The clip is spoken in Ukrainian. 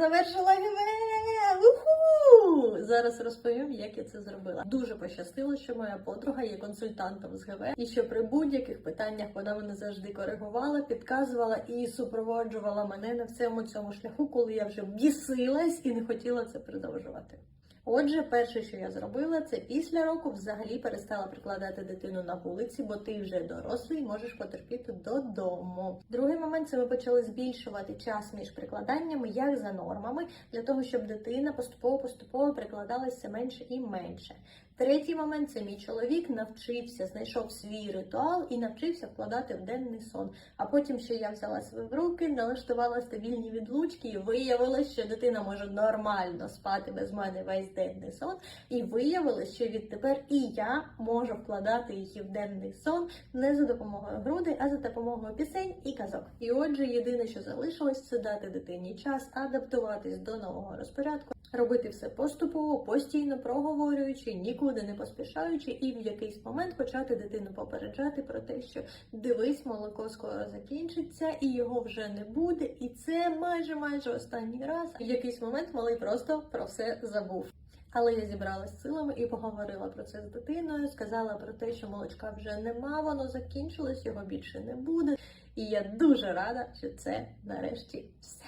завершила ГВ! Уху! Зараз розповім, як я це зробила. Дуже пощастило, що моя подруга є консультантом з ГВ, і що при будь-яких питаннях вона мене завжди коригувала, підказувала і супроводжувала мене на всьому цьому шляху, коли я вже бісилась і не хотіла це продовжувати. Отже, перше, що я зробила, це після року взагалі перестала прикладати дитину на вулиці, бо ти вже дорослий, можеш потерпіти додому. Другий момент це ми почали збільшувати час між прикладаннями, як за нормами, для того, щоб дитина поступово-поступово прикладалася менше і менше. Третій момент це мій чоловік навчився, знайшов свій ритуал і навчився вкладати в денний сон. А потім ще я взяла себе в руки, налаштувала стабільні відлучки, і виявилось, що дитина може нормально спати без мене весь денний сон. І виявилось, що відтепер і я можу вкладати її в денний сон не за допомогою грудей, а за допомогою пісень і казок. І отже, єдине, що залишилось, це дати дитині час адаптуватись до нового розпорядку, робити все поступово, постійно проговорюючи, нікуди не поспішаючи, і в якийсь момент почати дитину попереджати про те, що дивись, молоко скоро закінчиться, і його вже не буде. І це майже майже останній раз. В якийсь момент малий просто про все забув. Але я зібралась силами і поговорила про це з дитиною, сказала про те, що молочка вже нема, воно закінчилось, його більше не буде. І я дуже рада, що це нарешті все.